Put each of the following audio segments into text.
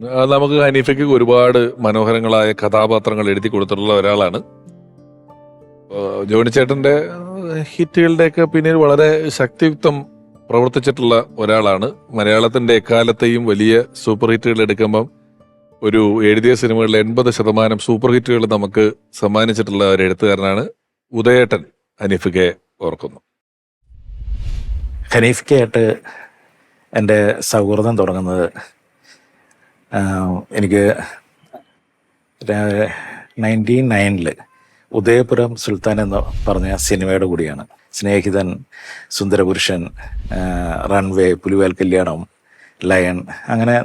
നമുക്ക് ഹനീഫയ്ക്ക് ഒരുപാട് മനോഹരങ്ങളായ കഥാപാത്രങ്ങൾ എഴുതി കൊടുത്തിട്ടുള്ള ഒരാളാണ്. ജോണി ചേട്ടന്റെ ഹിറ്റുകളുടെയൊക്കെ പിന്നിൽ വളരെ ശക്തിയുക്തം പ്രവർത്തിച്ചിട്ടുള്ള ഒരാളാണ്. മലയാളത്തിന്റെ എക്കാലത്തെയും വലിയ സൂപ്പർ ഹിറ്റുകൾ എടുക്കുമ്പം ഒരു എഴുതിയ സിനിമകളിൽ എൺപത് ശതമാനം സൂപ്പർ ഹിറ്റുകൾ നമുക്ക് സമ്മാനിച്ചിട്ടുള്ള ഒരു എഴുത്തുകാരനാണ് ഉദയേട്ടൻ ഹനീഫിക്കെ ഓർക്കുന്നു. ഹനീഫിക്കായിട്ട് എന്റെ സൗഹൃദം തുടങ്ങുന്നത് എനിക്ക് നയന്റീൻ നയനിൽ ഉദയപുരം സുൽത്താൻ എന്ന് പറഞ്ഞ സിനിമയുടെ കൂടിയാണ്. സ്നേഹിതൻ സുന്ദരപുരുഷൻ റൺവേ പുലിവേൽ കല്യാണം ലയൺ അങ്ങനെ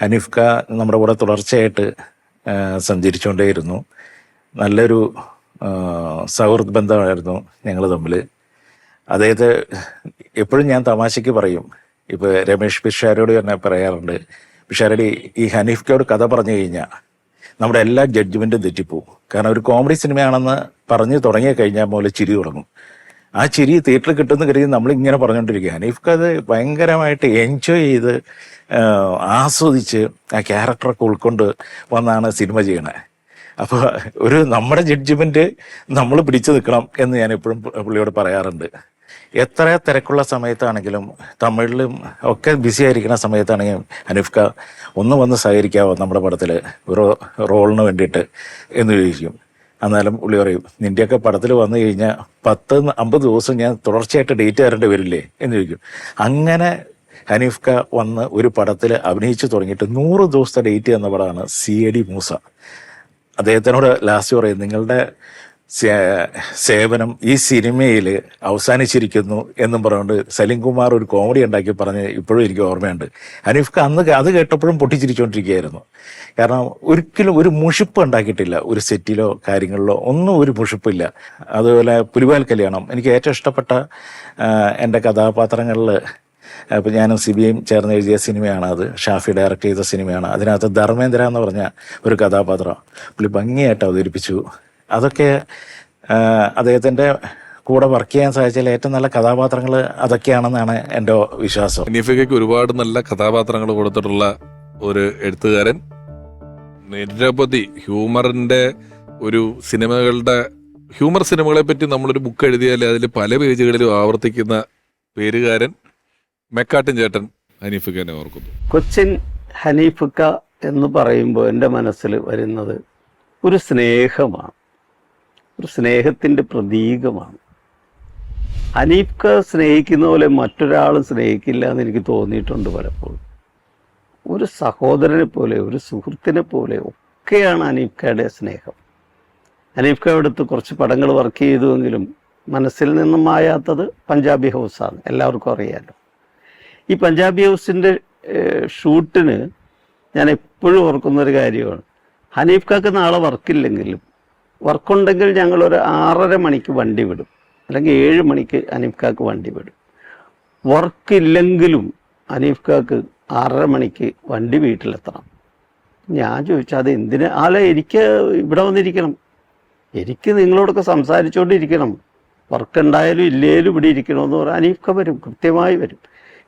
അനിഫ്ക നമ്മുടെ കൂടെ തുടർച്ചയായിട്ട് സഞ്ചരിച്ചുകൊണ്ടേയിരുന്നു. നല്ലൊരു സൗഹൃദ ബന്ധമായിരുന്നു ഞങ്ങൾ തമ്മിൽ അദ്ദേഹത്തെ എപ്പോഴും ഞാൻ തമാശയ്ക്ക് പറയും ഇപ്പോൾ രമേഷ് പിഷാരോട് തന്നെ പറയാറുണ്ട് പിഷാരടി ഈ ഹനീഫ്ക്കയോട് കഥ പറഞ്ഞു കഴിഞ്ഞാൽ നമ്മുടെ എല്ലാ ജഡ്ജ്മെന്റും തെറ്റിപ്പോവും. കാരണം ഒരു കോമഡി സിനിമയാണെന്ന് പറഞ്ഞു തുടങ്ങി കഴിഞ്ഞാൽ പോലെ ചിരി തുടങ്ങും. ആ ചിരി തിയേറ്ററിൽ കിട്ടുന്ന കരുതി നമ്മളിങ്ങനെ പറഞ്ഞുകൊണ്ടിരിക്കുക. ഹനീഫ്ക്ക് അത് ഭയങ്കരമായിട്ട് എൻജോയ് ചെയ്ത് ആസ്വദിച്ച് ആ ക്യാരക്ടറൊക്കെ ഉൾക്കൊണ്ട് വന്നാണ് സിനിമ ചെയ്യണത് അപ്പോൾ ഒരു നമ്മുടെ ജഡ്ജ്മെന്റ് നമ്മൾ പിടിച്ചു നിൽക്കണം എന്ന് ഞാൻ എപ്പോഴും പുള്ളിയോട് പറയാറുണ്ട്. എത്ര തിരക്കുള്ള സമയത്താണെങ്കിലും തമിഴിലും ഒക്കെ ബിസി ആയിരിക്കുന്ന സമയത്താണെങ്കിലും അനുഫ്ക ഒന്ന് വന്ന് സഹകരിക്കാവോ നമ്മുടെ പടത്തിൽ ഒരു റോളിന് വേണ്ടിയിട്ട് എന്ന് ചോദിക്കും. എന്നാലും പുള്ളി പറയും നിന്റെയൊക്കെ പടത്തിൽ വന്നു കഴിഞ്ഞാൽ പത്ത് അമ്പത് ദിവസം ഞാൻ തുടർച്ചയായിട്ട് ഡേറ്റ് തരേണ്ടി വരില്ലേ? എന്ന് ചോദിക്കും. അങ്ങനെ ഹനീഫ്ക വന്ന് ഒരു പടത്തിൽ അഭിനയിച്ചു തുടങ്ങിയിട്ട് നൂറ് ദിവസത്തെ ഡേറ്റ് എന്ന പടമാണ് സി എ ഡി മൂസ. അദ്ദേഹത്തിനോട് ലാസ്റ്റ് പറയും നിങ്ങളുടെ സേവനം ഈ സിനിമയിൽ അവസാനിച്ചിരിക്കുന്നു എന്നും പറഞ്ഞുകൊണ്ട് സലീം കുമാർ ഒരു കോമഡി ഉണ്ടാക്കി പറഞ്ഞ് ഇപ്പോഴും എനിക്ക് ഓർമ്മയുണ്ട്. ഹനീഫ്ക്ക് അന്ന് അത് കേട്ടപ്പോഴും പൊട്ടിച്ചിരിച്ചുകൊണ്ടിരിക്കുകയായിരുന്നു കാരണം ഒരിക്കലും ഒരു മുഷിപ്പ് ഉണ്ടാക്കിയിട്ടില്ല. ഒരു സെറ്റിലോ കാര്യങ്ങളിലോ ഒന്നും ഒരു മുഷിപ്പില്ല. അതുപോലെ പുലിവാൽ കല്യാണം. എനിക്ക് ഏറ്റവും ഇഷ്ടപ്പെട്ട എന്റെ കഥാപാത്രങ്ങളിൽ അപ്പോൾ ഞാനും സിബിയും ചേർന്ന് എഴുതിയ സിനിമയാണ് അത്. ഷാഫി ഡയറക്റ്റ് ചെയ്ത സിനിമയാണ്. അതിനകത്ത് ധർമ്മേന്ദ്ര എന്ന് പറഞ്ഞ ഒരു കഥാപാത്രം പുള്ളി ഭംഗിയായിട്ട് അവതരിപ്പിച്ചു. അതൊക്കെ അദ്ദേഹത്തിന്റെ കൂടെ വർക്ക് ചെയ്യാൻ സാധിച്ചാൽ ഏറ്റവും നല്ല കഥാപാത്രങ്ങൾ അതൊക്കെയാണെന്നാണ് എന്റെ വിശ്വാസം. നിഫികയ്ക്ക് ഒരുപാട് നല്ല കഥാപാത്രങ്ങൾ കൊടുത്തിട്ടുള്ള ഒരു എഴുത്തുകാരൻ. നിരവധി ഹ്യൂമറിന്റെ ഒരു സിനിമകളുടെ ഹ്യൂമർ സിനിമകളെ പറ്റി നമ്മളൊരു ബുക്ക് എഴുതിയാൽ അതിൽ പല പേജുകളിലും ആവർത്തിക്കുന്ന പേരുകാരൻ മെക്കാട്ടൻ ചേട്ടൻ ഹനീഫിക്കനെ ഓർക്കുന്നു. കൊച്ചിൻ ഹനീഫുക്ക എന്ന് പറയുമ്പോൾ എന്റെ മനസ്സിൽ വരുന്നത് ഒരു സ്നേഹമാണ്. സ്നേഹത്തിന്റെ പ്രതീകമാണ്. ഹനീഫ്ക സ്നേഹിക്കുന്ന പോലെ മറ്റൊരാളും സ്നേഹിക്കില്ല എന്ന് എനിക്ക് തോന്നിയിട്ടുണ്ട് പലപ്പോഴും. ഒരു സഹോദരനെ പോലെ ഒരു സുഹൃത്തിനെ പോലെ ഒക്കെയാണ് അനീപ്കയുടെ സ്നേഹം. ഹനീഫ്ക അടുത്ത് കുറച്ച് പടങ്ങൾ വർക്ക് ചെയ്തുവെങ്കിലും മനസ്സിൽ നിന്നും മായാത്തത് പഞ്ചാബി ഹൗസാണ്. എല്ലാവർക്കും അറിയാമല്ലോ ഈ പഞ്ചാബി ഹൗസിന്റെ ഷൂട്ടിന് ഞാൻ എപ്പോഴും ഓർക്കുന്നൊരു കാര്യമാണ്. ഹനീഫ് കാക്ക് നാളെ വർക്കില്ലെങ്കിലും വർക്കുണ്ടെങ്കിൽ ഒരു ആറര മണിക്ക് വണ്ടി വിടും. അല്ലെങ്കിൽ ഏഴ് മണിക്ക് അനീഫ്കാക്ക് വണ്ടി വിടും. വർക്ക് ഇല്ലെങ്കിലും അനീഫ്കാക്ക് ആറര മണിക്ക് വണ്ടി വീട്ടിലെത്തണം. ഞാൻ ചോദിച്ചു അത് എന്തിന്? അല്ല എനിക്ക് ഇവിടെ വന്നിരിക്കണം. എനിക്ക് നിങ്ങളോടൊക്കെ സംസാരിച്ചുകൊണ്ടിരിക്കണം വർക്ക് ഉണ്ടായാലും ഇല്ലേലും ഇവിടെ ഇരിക്കണമെന്ന് പറഞ്ഞാൽ അനീഫ്ക വരും. കൃത്യമായി വരും.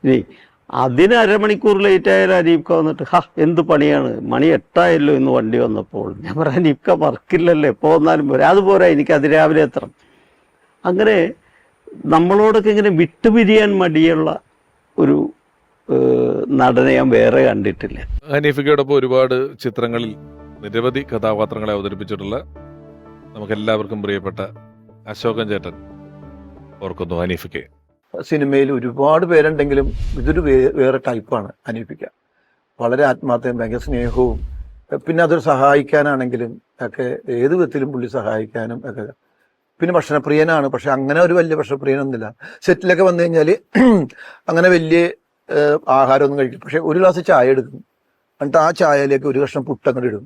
ഇനി അതിന് അരമണിക്കൂർ ലേറ്റ് ആയാലും അനീഫ്ക വന്നിട്ട് ഹാ എന്ത് പണിയാണ്? മണി എട്ടായല്ലോ ഇന്ന് വണ്ടി വന്നപ്പോൾ. ഞാൻ പറയാം അനീഫ്ക വർക്കില്ലല്ലോ എപ്പോൾ വന്നാലും പോരാ. അതുപോലെ എനിക്ക് അതിരാവിലെ എത്തണം. അങ്ങനെ നമ്മളോടൊക്കെ ഇങ്ങനെ വിട്ടുപിരിയാൻ മടിയുള്ള ഒരു നടനെ ഞാൻ വേറെ കണ്ടിട്ടില്ല. ഹനീഫിക്കയോടൊപ്പം ഒരുപാട് ചിത്രങ്ങളിൽ നിരവധി കഥാപാത്രങ്ങളെ അവതരിപ്പിച്ചിട്ടുള്ള നമുക്കെല്ലാവർക്കും പ്രിയപ്പെട്ട അശോകൻ ചേട്ടൻ ഓർക്കുന്നു ഹനീഫിക്കെ സിനിമയിൽ ഒരുപാട് പേരുണ്ടെങ്കിലും ഇതൊരു വേറെ ടൈപ്പാണ് അനീപിക്ക വളരെ ആത്മാർത്ഥയും ഭയങ്കര സ്നേഹവും പിന്നെ അതൊരു സഹായിക്കാനാണെങ്കിലും ഒക്കെ ഏത് വിധത്തിലും പുള്ളി സഹായിക്കാനും ഒക്കെ. പിന്നെ ഭക്ഷണപ്രിയനാണ് പക്ഷെ അങ്ങനെ ഒരു വലിയ ഭക്ഷണപ്രിയനൊന്നുമില്ല. സെറ്റിലൊക്കെ വന്നു കഴിഞ്ഞാൽ അങ്ങനെ വലിയ ആഹാരമൊന്നും കഴിക്കും പക്ഷെ ഒരു ഗ്ലാസ് ചായ എടുക്കും. എന്നിട്ട് ആ ചായയിലേക്ക് ഒരു കഷ്ണം പുട്ടങ്ങോട്ട് ഇടും.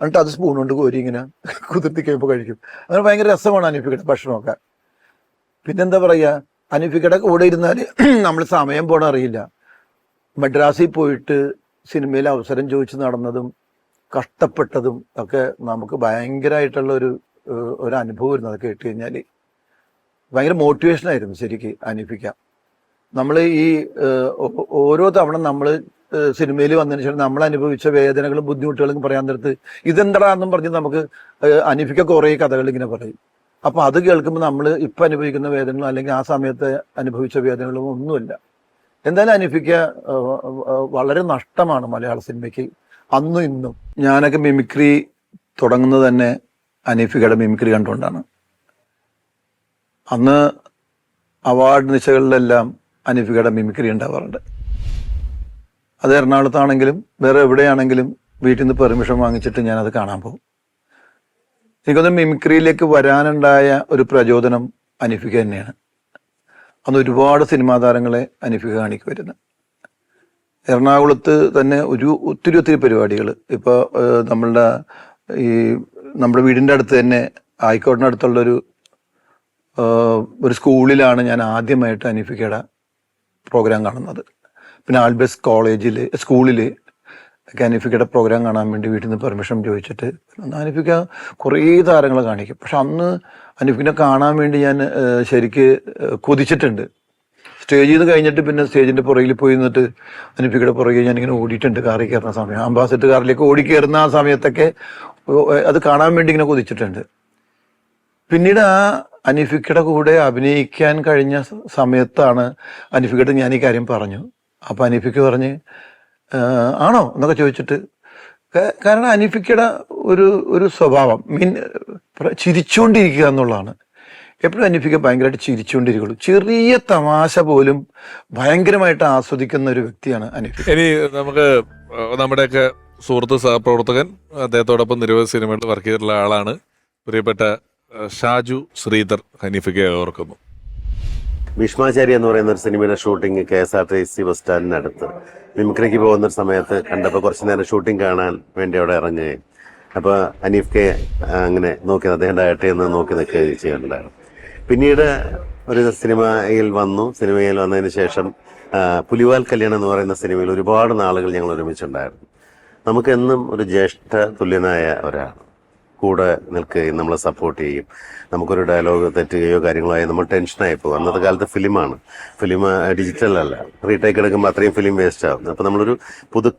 എന്നിട്ട് അത് സ്പൂൺ കൊണ്ട് കോരി ഇങ്ങനെ കുതിർത്തി കഴിയുമ്പോൾ കഴിക്കും. അങ്ങനെ ഭയങ്കര രസമാണ് അനുഭവിക്കുന്നത് ഭക്ഷണമൊക്കെ. പിന്നെന്താ പറയുക അനീഫിക്കയുടെ കൂടെ ഇരുന്നാൽ നമ്മൾ സമയം പോണ അറിയില്ല. മദ്രാസിൽ പോയിട്ട് സിനിമയിൽ അവസരം ചോദിച്ച് നടന്നതും കഷ്ടപ്പെട്ടതും ഒക്കെ നമുക്ക് ഭയങ്കരമായിട്ടുള്ള ഒരു ഒരു അനുഭവമായിരുന്നു അത് കേട്ട് കഴിഞ്ഞാൽ ഭയങ്കര മോട്ടിവേഷൻ ആയിരുന്നു ശരിക്ക് അനീഫിക്ക നമ്മൾ ഈ ഓരോ തവണ നമ്മൾ സിനിമയിൽ വന്നതിന് ശേഷം നമ്മൾ അനുഭവിച്ച വേദനകളും ബുദ്ധിമുട്ടുകളും പറയാൻ നേരത്ത് ഇതെന്താണെന്നും പറഞ്ഞ് നമുക്ക് ഏഹ്, കുറേ കഥകൾ ഇങ്ങനെ പറയും. അപ്പൊ അത് കേൾക്കുമ്പോൾ നമ്മൾ ഇപ്പൊ അനുഭവിക്കുന്ന വേദനകളും അല്ലെങ്കിൽ ആ സമയത്ത് അനുഭവിച്ച വേദനകളും ഒന്നുമില്ല. എന്തായാലും ഏഹ്, വളരെ നഷ്ടമാണ് മലയാള സിനിമയ്ക്ക്. അന്നും ഇന്നും ഞാനൊക്കെ മിമിക്രി തുടങ്ങുന്നത് തന്നെ അനീഫിക്കയുടെ മിമിക്രി കണ്ടുകൊണ്ടാണ്. അന്ന് അവാർഡ് നിശകളിലെല്ലാം അനീഫിക്കയുടെ മിമിക്രി ഉണ്ടാവാറുണ്ട്. അത് എറണാകുളത്താണെങ്കിലും വേറെ എവിടെയാണെങ്കിലും വീട്ടിൽ നിന്ന് പെർമിഷൻ വാങ്ങിച്ചിട്ട് ഞാനത് കാണാൻ പോകും. എനിക്കൊന്ന് മിമിക്രിയിലേക്ക് വരാനുണ്ടായ ഒരു പ്രചോദനം അനിഫിക തന്നെയാണ്. അന്ന് ഒരുപാട് സിനിമാ താരങ്ങളെ അനിഫിക കാണിക്കുമായിരുന്നു. എറണാകുളത്ത് തന്നെ ഒരു ഒത്തിരി ഒത്തിരി പരിപാടികൾ ഇപ്പോൾ നമ്മളുടെ ഈ നമ്മുടെ വീടിന്റെ അടുത്ത് തന്നെ ആയിക്കോട്ടിനടുത്തുള്ളൊരു ഒരു സ്കൂളിലാണ് ഞാൻ ആദ്യമായിട്ട് അനീഫിക്കയുടെ പ്രോഗ്രാം കാണുന്നത്. പിന്നെ ആൽബസ് കോളേജിൽ സ്കൂളിൽ അനീഫിക്കയുടെ പ്രോഗ്രാം കാണാൻ വേണ്ടി വീട്ടിൽ നിന്ന് പെർമിഷൻ ചോദിച്ചിട്ട് അനീഫിക്ക കുറേ താരങ്ങൾ കാണിക്കും. പക്ഷെ അന്ന് അനീഫിനെ കാണാൻ വേണ്ടി ഞാൻ ശരിക്ക് കൊതിച്ചിട്ടുണ്ട്. സ്റ്റേജിൽ നിന്ന് കഴിഞ്ഞിട്ട് പിന്നെ സ്റ്റേജിന്റെ പുറകിൽ പോയി നിന്നിട്ട് അനീഫിക്കയുടെ പുറകെ ഞാനിങ്ങനെ ഓടിയിട്ടുണ്ട് കാറിൽ കയറുന്ന സമയം. അംബാസിഡർ കാറിലേക്ക് ഓടിക്കയറുന്ന ആ സമയത്തൊക്കെ അത് കാണാൻ വേണ്ടി ഇങ്ങനെ കൊതിച്ചിട്ടുണ്ട്. പിന്നീട് ആ അനീഫിക്കയുടെ കൂടെ അഭിനയിക്കാൻ കഴിഞ്ഞ സമയത്താണ് അനീഫിക്കയുടെ ഞാൻ ഈ കാര്യം പറഞ്ഞു. അപ്പോൾ അനുഫിക്ക് പറഞ്ഞ് "ആ, ആണോ എന്നൊക്കെ ചോദിച്ചിട്ട് കാരണം അനിഫിക്കയുടെ ഒരു ഒരു സ്വഭാവം മീൻ ചിരിച്ചുകൊണ്ടിരിക്കുക എന്നുള്ളതാണ്. എപ്പോഴും അനീഫിക്ക ഭയങ്കരമായിട്ട് ചിരിച്ചുകൊണ്ടിരിക്കുള്ളൂ. ചെറിയ തമാശ പോലും ഭയങ്കരമായിട്ട് ആസ്വദിക്കുന്ന ഒരു വ്യക്തിയാണ് അനീഫിക്ക. ഇനി നമുക്ക് നമ്മുടെയൊക്കെ സുഹൃത്ത് സഹപ്രവർത്തകൻ അദ്ദേഹത്തോടൊപ്പം നിരവധി സിനിമകളിൽ വർക്ക് ചെയ്തിട്ടുള്ള ആളാണ്. പ്രിയപ്പെട്ട ഷാജു ശ്രീധർ ഹനീഫിക്കെ ഓർക്കുന്നു. ഭീഷ്മാചാരി എന്ന് പറയുന്ന ഒരു സിനിമയുടെ shooting K S R T C bus സ്റ്റാൻഡിനടുത്ത്. മിമിക്രിക്ക് പോകുന്ന ഒരു സമയത്ത് കണ്ടപ്പോൾ കുറച്ച് നേരം ഷൂട്ടിംഗ് കാണാൻ വേണ്ടി അവിടെ ഇറങ്ങുകയും അപ്പോൾ അനീഫ് കെ അങ്ങനെ നോക്കി അദ്ദേഹം ഡയറക്റ്റ് ചെയ്യുന്നത് നോക്കി നിൽക്കുകയും ചെയ്യുന്നുണ്ടായിരുന്നു പിന്നീട് ഒരു സിനിമയിൽ വന്നു. സിനിമയിൽ വന്നതിന് ശേഷം പുലിവാൽ കല്യാണം എന്ന് പറയുന്ന സിനിമയിൽ ഒരുപാട് നാളുകൾ ഞങ്ങൾ ഒരുമിച്ചുണ്ടായിരുന്നു. നമുക്കെന്നും ഒരു ജ്യേഷ്ഠ തുല്യനായ ഒരാൾ. കൂടെ നിൽക്കുകയും നമ്മളെ സപ്പോർട്ട് ചെയ്യും. നമുക്കൊരു ഡയലോഗ് തെറ്റുകയോ കാര്യങ്ങളോ ആയി നമ്മൾ ടെൻഷനായി പോകും. അന്നത്തെ കാലത്ത് ഫിലിമാണ് ഫിലിം ഡിജിറ്റൽ അല്ല. റീടേക്ക് എടുക്കുമ്പോൾ അത്രയും ഫിലിം വേസ്റ്റ് ആവും. അപ്പോൾ നമ്മളൊരു പുതു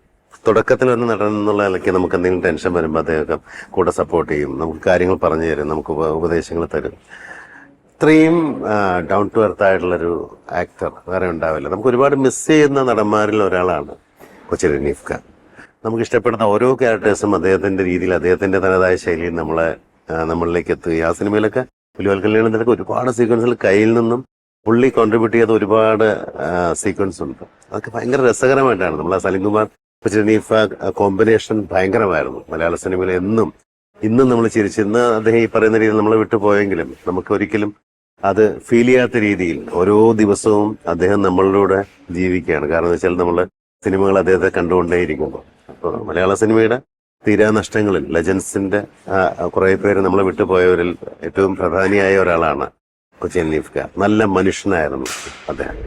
തുടക്കത്തിൽ വന്ന് നടൻ എന്നുള്ള നിലയ്ക്ക് നമുക്ക് എന്തെങ്കിലും ടെൻഷൻ വരുമ്പോൾ അദ്ദേഹം കൂടെ സപ്പോർട്ട് ചെയ്യും. നമുക്ക് കാര്യങ്ങൾ പറഞ്ഞു തരും. നമുക്ക് ഉപദേശങ്ങൾ തരും. ഇത്രയും ഡൗൺ ടു എർത്ത് ആയിട്ടുള്ളൊരു ആക്ടർ വേറെ ഉണ്ടാവില്ല. നമുക്ക് ഒരുപാട് മിസ് ചെയ്യുന്ന നടന്മാരിൽ ഒരാളാണ് കൊച്ചി റനീഫ് ഖാൻ. നമുക്ക് ഇഷ്ടപ്പെടുന്ന ഓരോ ക്യാരക്ടേഴ്സും അദ്ദേഹത്തിന്റെ രീതിയിൽ അദ്ദേഹത്തിന്റെ തനതായ ശൈലിയിൽ നമ്മളെ നമ്മളിലേക്ക് എത്തുക ആ സിനിമയിലൊക്കെ പുലിവൽക്കല്യാണം കല്യാണത്തിലൊക്കെ ഒരുപാട് സീക്വൻസിൽ കയ്യിൽ നിന്നും പുള്ളി കോൺട്രിബ്യൂട്ട് ചെയ്ത ഒരുപാട് സീക്വൻസ് ഉണ്ട്. അതൊക്കെ ഭയങ്കര രസകരമായിട്ടാണ്. നമ്മൾ ആ സലിംകുമാർ റനീഫ കോമ്പിനേഷൻ ഭയങ്കരമായിരുന്നു. മലയാള സിനിമയിൽ എന്നും ഇന്നും നമ്മൾ ചിരിച്ചു ഇന്ന് അദ്ദേഹം ഈ പറയുന്ന രീതിയിൽ നമ്മളെ വിട്ടുപോയെങ്കിലും നമുക്ക് ഒരിക്കലും അത് ഫീൽ ചെയ്യാത്ത രീതിയിൽ ഓരോ ദിവസവും അദ്ദേഹം നമ്മളിലൂടെ ജീവിക്കുകയാണ്. കാരണം എന്ന് വെച്ചാൽ നമ്മൾ സിനിമകൾ അദ്ദേഹത്തെ കണ്ടുകൊണ്ടേയിരിക്കുമ്പോൾ മലയാള സിനിമയുടെ തീരാനഷ്ടങ്ങളിൽ ലെജൻസിന്റെ കുറെ പേര് നമ്മളെ വിട്ടുപോയവരിൽ ഏറ്റവും പ്രധാനിയായ ഒരാളാണ് കൊച്ചി അനീഫ് ഖാൻ നല്ല മനുഷ്യനായിരുന്നു അദ്ദേഹം.